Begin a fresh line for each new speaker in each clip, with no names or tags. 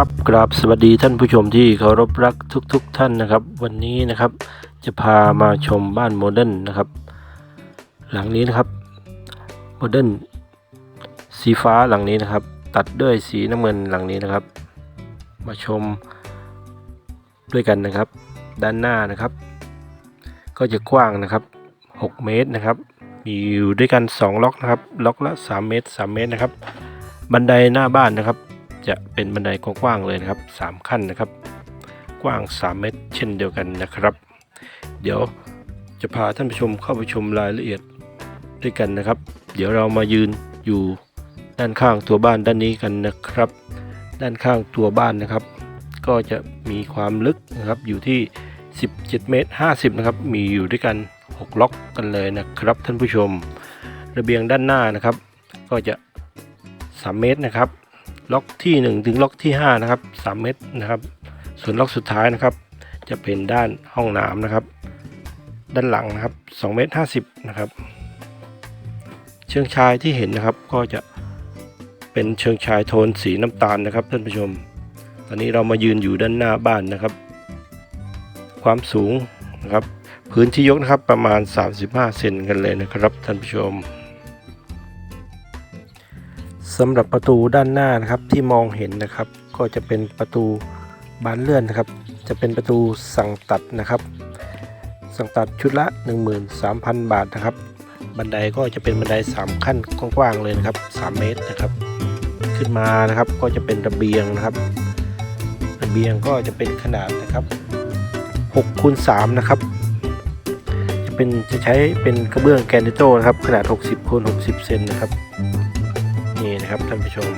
ครับกราบสวัสดีท่านผู้ชมที่เคารพรักทุกๆท่านนะครับ วันนี้นะครับจะพามาชมบ้านโมเดิร์นนะครับ หลังนี้นะครับโมเดิร์นสีฟ้าหลังนี้นะครับ ตัดด้วยสีน้ำเงินหลังนี้นะครับ มาชมด้วยกันนะครับ ด้านหน้านะครับ ก็จะกว้างนะครับ 6 เมตรนะครับ มีอยู่ด้วยกัน 2 ล็อกนะครับ ล็อกละ 3 เมตร 3 เมตรนะครับ บันไดหน้าบ้านนะครับ จะเป็นบันไดกว้างๆเลยนะครับ 3 ขั้นนะครับ กว้าง 3 เมตร เช่นเดียวกันนะครับ เดี๋ยวจะพาท่านผู้ชมเข้าไปชมรายละเอียดด้วยกันนะครับ เดี๋ยวเรามายืนอยู่ด้านข้างตัวบ้านด้านนี้กันนะครับ ด้านข้างตัวบ้านนะครับ ก็จะมีความลึกนะครับอยู่ที่ 17 เมตร 50 นะครับ มีอยู่ด้วยกัน 6 ล็อกกันเลยนะครับ ท่านผู้ชม ระเบียงด้านหน้านะครับ ก็จะ 3 เมตรนะครับ ล็อกที่ 1 ถึงล็อกที่ 5 นะครับ 3 เมตรนะครับ ส่วนล็อกสุดท้ายนะครับ จะเป็นด้านห้องน้ำนะครับ ด้านหลังนะครับ2เมตร50นะครับ เชิงชายที่เห็นนะครับก็จะเป็นเชิงชายโทนสีน้ำตาลนะครับท่านผู้ชม ตอนนี้เรามายืนอยู่ด้านหน้าบ้านนะครับ ความสูงนะครับ พื้นที่ยกนะครับประมาณ 35 เซนกันเลยนะครับท่านผู้ชม สำหรับประตูด้านหน้านะครับที่มองเห็นนะครับ ก็จะเป็นประตูบานเลื่อนนะครับ จะเป็นประตูสั่งตัดนะครับ สั่งตัดชุดละ 13,000 บาทนะครับ บันไดก็จะเป็นบันได 3 ขั้นกว้างๆเลยนะครับ 3 เมตรนะครับ ขึ้นมานะครับก็จะเป็นระเบียงนะครับ ระเบียงก็จะเป็นขนาดนะครับ6คูณ3นะครับจะเป็นจะใช้เป็นกระเบื้องแกรนิโตนะครับ ขนาด 60คูณ60 เซนนะครับ นะครับท่านผู้ชม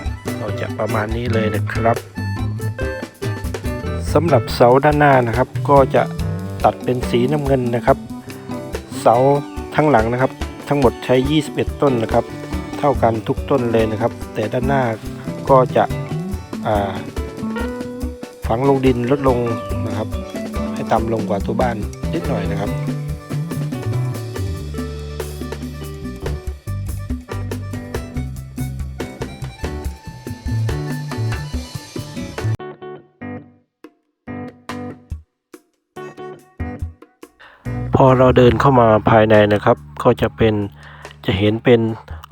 ก็จะประมาณนี้เลยนะครับสำหรับเสาด้านหน้านะครับ ก็จะตัดเป็นสีน้ำเงินนะครับ เสาทั้งหลังนะครับ ทั้งหมดใช้ 21 ต้นนะครับ เท่ากันทุกต้นเลยนะครับ แต่ด้านหน้าก็จะฝังลงดินลดลงนะครับ ให้ต่ำลงกว่าตัวบ้านนิดหน่อยนะครับ พอเราเดินเข้ามาภายในนะครับ ก็จะเป็นจะเห็นเป็น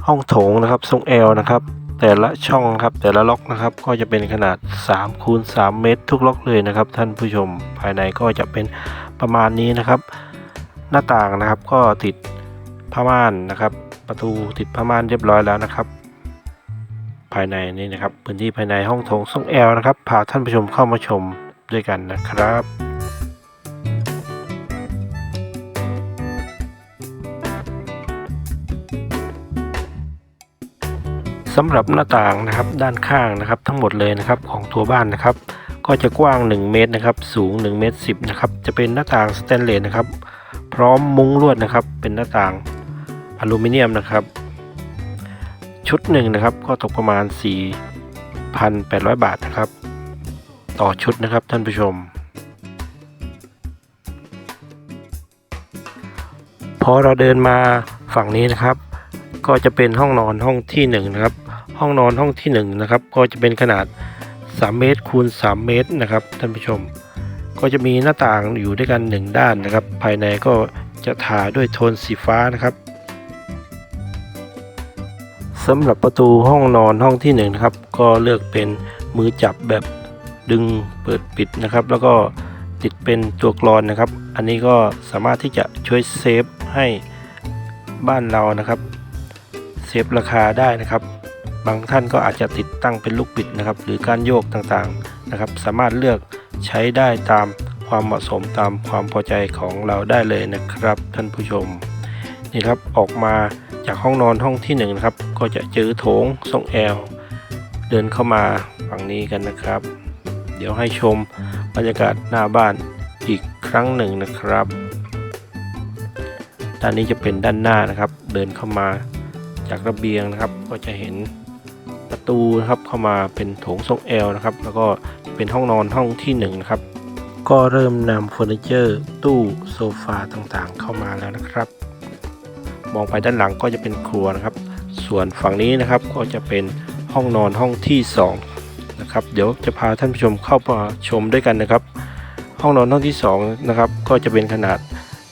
ห้องโถงนะครับ ทรงแอลนะครับ แต่ละช่องนะครับแต่ละล็อกนะครับ ก็จะเป็นขนาด3คูณ3เมตร ทุกล็อกเลยนะครับ ท่านผู้ชมภายในก็จะเป็นประมาณนี้นะครับ หน้าต่างนะครับก็ติดผ้าม่านนะครับ ประตูติดผ้าม่านเรียบร้อยแล้วนะครับ ภายในนี่นะครับ พื้นที่ภายในห้องโถงทรงแอลนะครับพาท่านผู้ชมเข้ามาชมด้วยกันนะครับ สำหรับหน้าต่างนะครับด้านข้างนะครับทั้งหมดเลยนะครับของตัวบ้านนะครับ ก็จะกว้าง 1 เมตรนะครับสูง1เมตร10นะครับจะเป็นหน้าต่างสแตนเลสนะครับ พร้อมมุ้งลวดนะครับ เป็นหน้าต่างอลูมิเนียมนะครับ ชุดหนึ่งนะครับก็ตกประมาณ 4,800 บาทนะครับ ต่อชุดนะครับท่านผู้ชมพอเราเดินมาฝั่งนี้นะครับ ก็จะเป็นห้องนอนห้องที่1นะครับ ห้องนอนห้องที่1นะครับก็จะเป็นขนาด 3 เมตรคูณ 3 เมตรนะครับท่านผู้ชม ก็จะมีหน้าต่างอยู่ด้วยกัน 1 ด้านนะครับ ภายในก็จะทาด้วยโทนสีฟ้านะครับสำหรับประตูห้องนอนห้องที่1นะครับก็เลือกเป็นมือจับแบบดึงเปิดปิดนะครับ แล้วก็ติดเป็นตัวกรอนนะครับ อันนี้ก็สามารถที่จะช่วยเซฟให้บ้านเรานะครับ เซฟราคาได้นะครับ บางท่านก็อาจจะติดตั้งเป็นลูกบิดนะครับ หรือการโยกต่างๆนะครับ สามารถเลือกใช้ได้ตามความเหมาะสมตามความพอใจของเราได้เลยนะครับ ท่านผู้ชม นี่ครับออกมาจากห้องนอนห้องที่หนึ่งนะครับ ก็จะเจอโถงทรงแอลเดินเข้ามาฝั่งนี้กันนะครับ เดี๋ยวให้ชมบรรยากาศหน้าบ้านอีกครั้งหนึ่งนะครับด้านนี้จะเป็นด้านหน้านะครับ เดินเข้ามาจากระเบียงนะครับ ก็จะเห็น ตูนะครับเข้ามาเป็นโถงทรงแอลนะครับ แล้วก็เป็นห้องนอนห้องที่หนึ่งนะครับ ก็เริ่มนำเฟอร์นิเจอร์ ตู้โซฟาต่างๆ เข้ามาแล้วนะครับ มองไปด้านหลังก็จะเป็นครัวนะครับ ส่วนฝั่งนี้นะครับก็จะเป็นห้องนอนห้องที่สองนะครับเดี๋ยวจะพาท่านผู้ชมเข้ามาชมด้วยกันนะครับ ห้องนอนห้องที่สองนะครับก็จะเป็นขนาด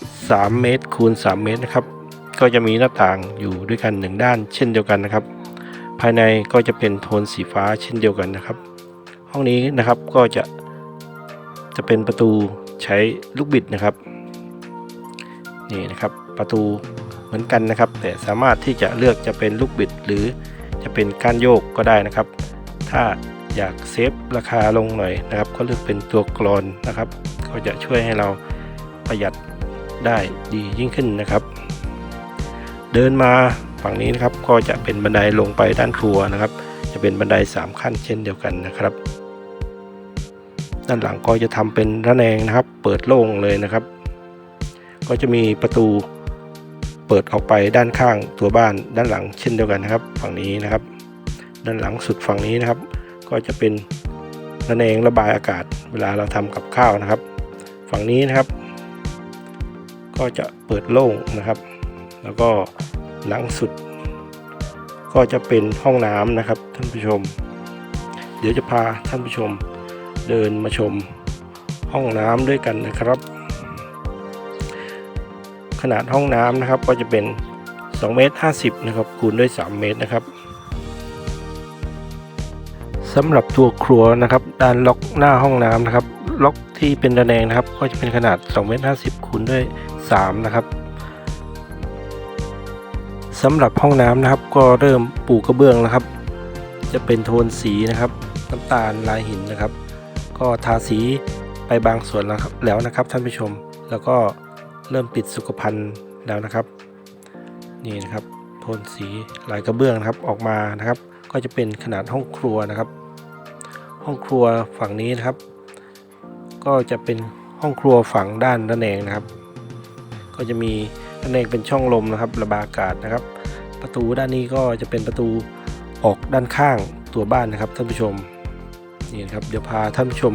3 เมตรคูณ 3 เมตรนะครับ ก็จะมีหน้าต่างอยู่ด้วยกันหนึ่งด้านเช่นเดียวกันนะครับ ภายในก็จะเป็นโทนสีฟ้าเช่นเดียวกันนะครับ ห้องนี้นะครับก็จะจะเป็นประตูใช้ลูกบิดนะครับนี่นะครับประตูเหมือนกันนะครับ แต่สามารถที่จะเลือกจะเป็นลูกบิด หรือจะเป็นก้านโยกก็ได้นะครับ ถ้าอยากเซฟราคาลงหน่อยนะครับ ก็เลือกเป็นตัวกรอนนะครับ ก็จะช่วยให้เราประหยัดได้ดียิ่งขึ้นนะครับ เดินมา ฝั่งนี้นะครับก็จะเป็นบันไดลงไปด้านครัวนะครับ จะเป็นบันได 3 ขั้นเช่นเดียวกันนะครับ ด้านหลังก็จะทำเป็นระแนงนะครับ เปิดโล่งเลยนะครับ ก็จะมีประตูเปิดออกไปด้านข้างตัวบ้านด้านหลังเช่นเดียวกันนะครับ ฝั่งนี้นะครับ ด้านหลังสุดฝั่งนี้นะครับ ก็จะเป็นระแนงระบายอากาศ เวลาเราทำกับข้าวนะครับ ฝั่งนี้นะครับ ก็จะเปิดโล่งนะครับ แล้วก็ หลังสุด ก็จะเป็นห้องน้ำนะครับท่านผู้ชม เดี๋ยวจะพาท่านผู้ชมเดินมาชมห้องน้ำด้วยกันนะครับ ขนาดห้องน้ำนะครับก็จะเป็น2เมตร50นะครับคูณด้วย 3 เมตรนะครับสำหรับตัวครัวนะครับด้านล็อกหน้าห้องน้ำนะครับ ล็อกที่เป็นระแนงนะครับ ก็จะเป็นขนาด2เมตร50คูณด้วย3นะครับ สำหรับห้องน้ำนะครับ ก็เริ่มปูกระเบื้องแล้วครับ จะเป็นโทนสีนะครับน้ำตาลลายหินนะครับ ก็ทาสีไปบางส่วนแล้วครับแล้วนะครับท่านผู้ชม แล้วก็เริ่มติดสุขภัณฑ์แล้วนะครับ นี่นะครับ โทนสีลายกระเบื้องนะครับออกมานะครับ ก็จะเป็นขนาดห้องครัวนะครับ ห้องครัวฝั่งนี้นะครับ ก็จะเป็นห้องครัวฝั่งด้านระแนงนะครับ ก็จะมีระแนงเป็นช่องลมนะครับ ระบายอากาศนะครับ ประตูด้านนี้ก็จะเป็นประตูออกด้านข้างตัวบ้านนะครับท่านผู้ชมนี่นะครับเดี๋ยวพาท่านผู้ชม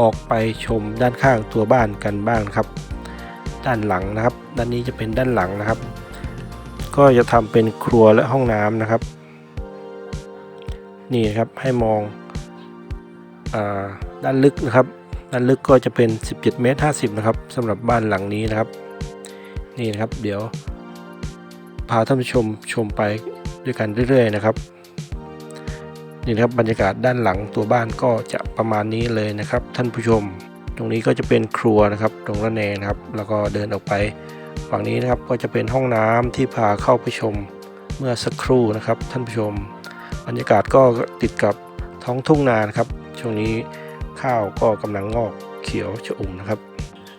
ออกไปชมด้านข้างตัวบ้านกันบ้างครับ ด้านหลังนะครับ ด้านนี้จะเป็นด้านหลังนะครับ ก็จะทำเป็นครัวและห้องน้ำนะครับ นี่นครับให้มองอด้านลึกนะครับ ด้านลึกก็จะเป็น 17เมตร50นะครับสำหรับบ้านหลังนี้นะครับ นี่นะครับ เดี๋ยว พาท่านผู้ชมชมไปด้วยกันเรื่อยๆนะครับนี่นะครับบรรยากาศด้านหลังตัวบ้านก็จะประมาณนี้เลยนะครับ ท่านผู้ชม ตรงนี้ก็จะเป็นครัวนะครับ ตรงระแนงนะครับ แล้วก็เดินออกไป ฝั่งนี้นะครับก็จะเป็นห้องน้ำที่พาเข้าไปชมเมื่อสักครู่นะครับ ท่านผู้ชม บรรยากาศก็ติดกับท้องทุ่งนานะครับ ช่วงนี้ข้าวก็กำลังงอกเขียวชอุ่มนะครับ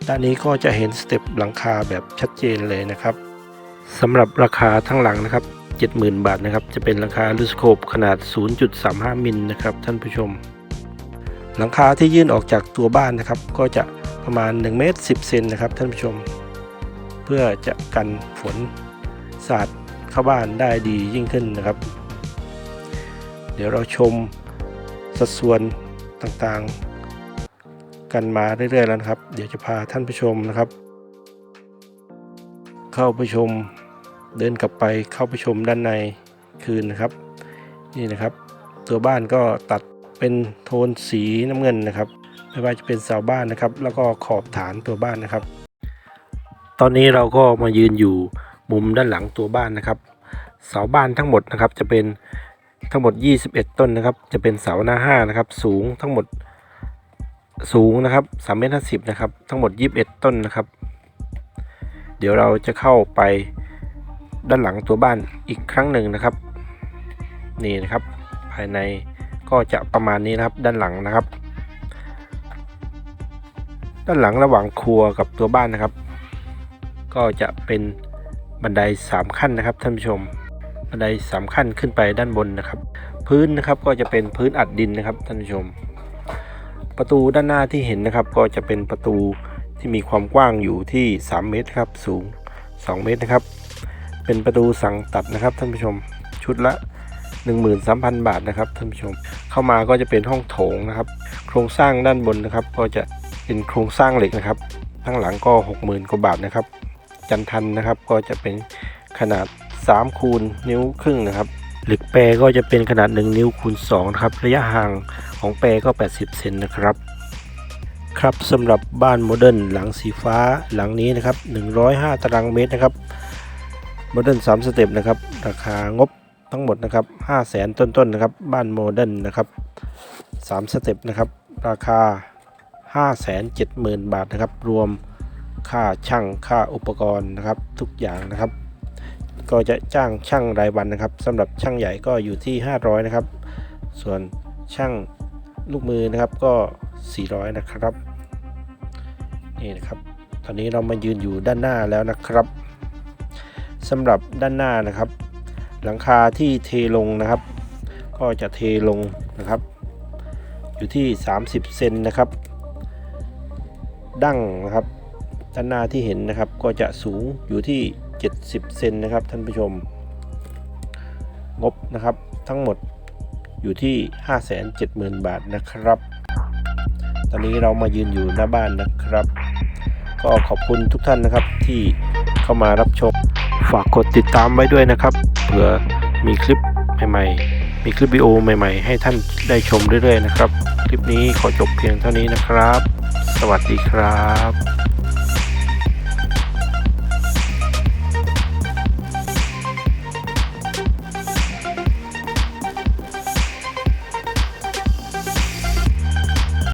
ด้านนี้ก็จะเห็นสเต็ปหลังคาแบบชัดเจนเลยนะครับ สำหรับราคาทั้งหลังนะครับ 70,000 บาทนะครับ จะเป็นหลังคาลูสโคปขนาด 0.35 มิลนะครับท่านผู้ชม หลังคาที่ยื่นออกจากตัวบ้านนะครับ ก็จะประมาณ1เมตร10เซนนะครับท่านผู้ชม เพื่อจะกันฝนสาดเข้าบ้านได้ดียิ่งขึ้นนะครับ เดี๋ยวเราชมสัดส่วนต่างๆ กันมาเรื่อยๆแล้วนะครับ เดี๋ยวจะพาท่านผู้ชมนะครับ เข้าไปชม เดินกลับไปเข้าไปชมด้านในคืนนะครับ นี่นะครับ ตัวบ้านก็ตัดเป็นโทนสีน้ำเงินนะครับ ไม่ว่าจะเป็นเสาบ้านนะครับ แล้วก็ขอบฐานตัวบ้านนะครับ ตอนนี้เราก็มายืนอยู่มุมด้านหลังตัวบ้านนะครับ เสาบ้านทั้งหมดนะครับจะเป็นทั้งหมด 21 ต้นนะครับ จะเป็นเสาหน้า5นะครับ สูงทั้งหมดสูงนะครับ3เมตร50นะครับ ทั้งหมด 21 ต้นนะครับ เดี๋ยวเราจะเข้าไปด้านหลังตัวบ้านอีกครั้งหนึ่งนะครับ นี่นะครับ ภายในก็จะประมาณนี้นะครับด้านหลังนะครับ ด้านหลังระหว่างครัวกับตัวบ้านนะครับ ก็จะเป็นบันได 3 ขั้นนะครับท่านผู้ชมบันได 3 ขั้นขึ้นไปด้านบนนะครับ พื้นนะครับก็จะเป็นพื้นอัดดินนะครับท่านผู้ชม ประตูด้านหน้าที่เห็นนะครับ ก็จะเป็นประตู ที่มีความกว้างอยู่ที่ 3 เมตรครับสูง 2 เมตรนะครับ เป็นประตูสั่งตัดนะครับท่านผู้ชมชุดละ 13,000 บาทนะครับท่านผู้ชม เข้ามาก็จะเป็นห้องโถงนะครับ โครงสร้างด้านบนนะครับ ก็จะเป็นโครงสร้างเหล็กนะครับข้งหลังก็ 60,000กว่าบาทนะครับ จันทันนะครับก็จะเป็นขนาด3คูณนิ้วครึ่งนะครับเหล็กแปรก็จะเป็นขนาด 1 นิ้วคูณ2นะครับระยะห่างของแปรก็ 80 เซนนะครับ ครับสำหรับบ้านโมเดิร์นหลังสีฟ้าหลังนี้นะครับ 105 ตารางเมตรนะครับโมเดิร์น3สเต็ปนะครับ ราคางบทั้งหมดนะครับ5 0 0แสนต้นๆนะครับ บ้านโมเดิร์นนะครับ3สเต็ปนะครับ ราคา 570,000 บาทนะครับ รวมค่าช่างค่าอุปกรณ์นะครับ ทุกอย่างนะครับ ก็จะจ้างช่างรายวันนะครับสำหรับช่างใหญ่ก็อยู่ที่ 500 นะครับ ส่วนช่าง ลูกมือนะครับก็ 400 นะครับ นี่นะครับ ตอนนี้เรามายืนอยู่ด้านหน้าแล้วนะครับสำหรับด้านหน้านะครับ หลังคาที่เทลงนะครับ ก็จะเทลงนะครับ อยู่ที่ 30 เซนนะครับ ดั้งนะครับด้านหน้าที่เห็นนะครับก็จะสูงอยู่ที่ 70 เซนนะครับท่านผู้ชม งบนะครับทั้งหมด อยู่ที่ 570,000 บาทนะครับ ตอนนี้เรามายืนอยู่หน้าบ้านนะครับ ก็ขอบคุณทุกท่านนะครับที่เข้ามารับชม ฝากกดติดตามไว้ด้วยนะครับ เผื่อมีคลิปใหม่ๆ มีคลิปวิดีโอใหม่ๆ ให้ท่านได้ชมเรื่อยๆนะครับ คลิปนี้ขอจบเพียงเท่านี้นะครับ สวัสดีครับ